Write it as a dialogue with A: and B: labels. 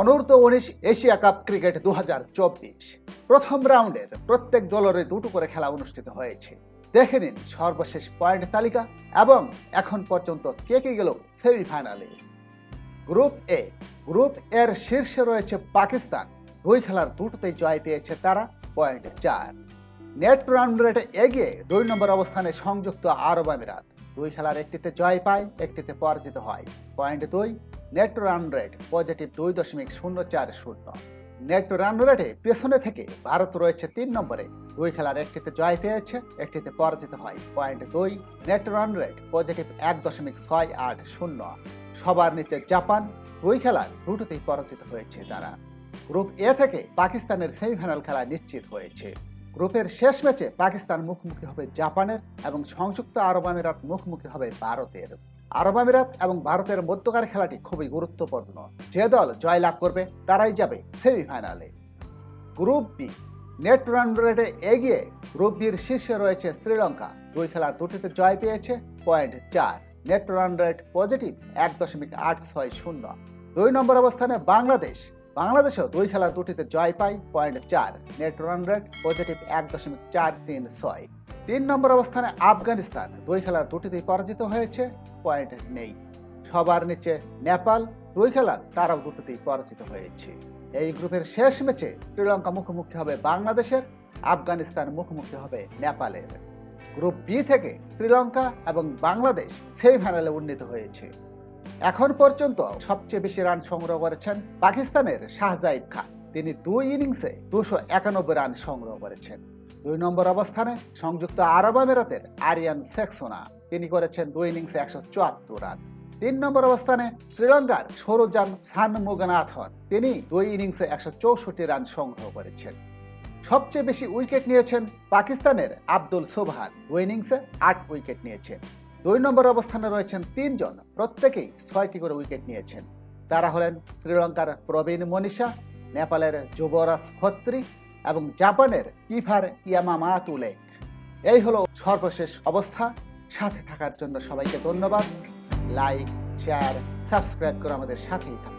A: অনূর্ধ্ব উনিশ Asia cup cricket দু হাজার চব্বিশ। প্রথম রাউন্ডের প্রত্যেক দলের দুটো করে খেলা অনুষ্ঠিত হয়েছে। দেখে নিন সর্বশেষ পয়েন্ট তালিকা এবং এখন পর্যন্ত কে কে গেল সেমিফাইনালে। গ্রুপ এ, গ্রুপ এর শীর্ষে রয়েছে পাকিস্তান। দুই খেলার দুটোতেই জয় পেয়েছে তারা, পয়েন্ট চার। নেট রান রেটে এগিয়ে দুই নম্বর অবস্থানে সংযুক্ত আরব আমিরাত। দুই খেলার একটিতে জয় পায়, একটিতে পরাজিত হয়। পয়েন্ট দুই, নেট রান রেট পজিটিভ দুই দশমিক শূন্য চার শূন্য। নেট রান রেটে পেছনে থেকে ভারত রয়েছে তিন নম্বরে। দুই খেলার একটিতে জয় পেয়েছে, একটিতে পরাজিত হয়। পয়েন্ট দুই, নেট রান রেট পজিটিভ এক দশমিক ছয় আট শূন্য। সবার নিচে জাপান, দুই খেলার দুটোতেই পরাজিত হয়েছে তারা। গ্রুপ এ থেকে পাকিস্তানের সেমিফাইনাল খেলা নিশ্চিত হয়েছে। গ্রুপের শেষ ম্যাচে পাকিস্তান মুখোমুখি হবে জাপানের এবং সংযুক্ত আরব আমিরাত মুখোমুখি হবে ভারতের। আরব আমিরাত এবং ভারতের মধ্যকার খেলাটি খুবই গুরুত্বপূর্ণ। যে দল জয় লাভ করবে, তারাই যাবে সেমিফাইনালে। গ্রুপ বি, নেট রান রেটে এগিয়ে গ্রুপ বির শীর্ষে রয়েছে শ্রীলঙ্কা। দুই খেলার দুটিতে জয় পেয়েছে, পয়েন্ট চার। নেট রান রেট পজিটিভ এক দশমিক আট ছয় শূন্য। দুই নম্বর অবস্থানে বাংলাদেশ। বাংলাদেশও দুই খেলার দুটিতে জয় পায় পয়েন্ট চার। নেট রান রেট পজিটিভ এক দশমিক চার তিন ছয়। তিন নম্বর অবস্থানে আফগানিস্তান দুই খেলার দুটিতেই পরাজিত হয়েছে, পয়েন্ট নেই। সবার নিচে নেপাল দুই খেলার তারাও দুটোতেই পরাজিত হয়েছে। এই গ্রুপের শেষ ম্যাচে শ্রীলঙ্কা মুখোমুখি হবে বাংলাদেশের, আফগানিস্তান মুখোমুখি হবে নেপালের। গ্রুপ বি থেকে শ্রীলঙ্কা এবং বাংলাদেশ সেমিফাইনালে উন্নীত হয়েছে। এখন পর্যন্ত সবচেয়ে বেশি রান সংগ্রহ করেছেন পাকিস্তানের শাহজাইব খান। তিনি দুই ইনিংসে দুশো একানব্বই রান সংগ্রহ করেছেন। দুই নম্বর অবস্থানে সংযুক্ত আরব আমিরাতের আরিয়ান সেক্সোনা। তিনি করেছেন দুই ইনিংসে একশো চুয়াত্তর রান। তিন নম্বর অবস্থানে শ্রীলঙ্কার সৌরজান সানমুগানাথন তিনি দুই ইনিংসে একশো চৌষট্টি রান সংগ্রহ করেছেন। সবচেয়ে বেশি উইকেট নিয়েছেন পাকিস্তানের আব্দুল সোবহান। দুই ইনিংসে আট উইকেট নিয়েছেন। দুই নম্বর অবস্থানে রয়েছেন তিনজন। প্রত্যেকেই ছয়টি করে উইকেট নিয়েছেন। তারা হলেন শ্রীলঙ্কার প্রবীণ মনীষা, নেপালের যুবরাজ খত্রি এবং জাপানের কিফার ইয়ামামাতুলেক এই হলো সর্বশেষ অবস্থা। সাথে থাকার জন্য সবাইকে ধন্যবাদ। লাইক, শেয়ার, সাবস্ক্রাইব করে আমাদের সাথেই থাকুন।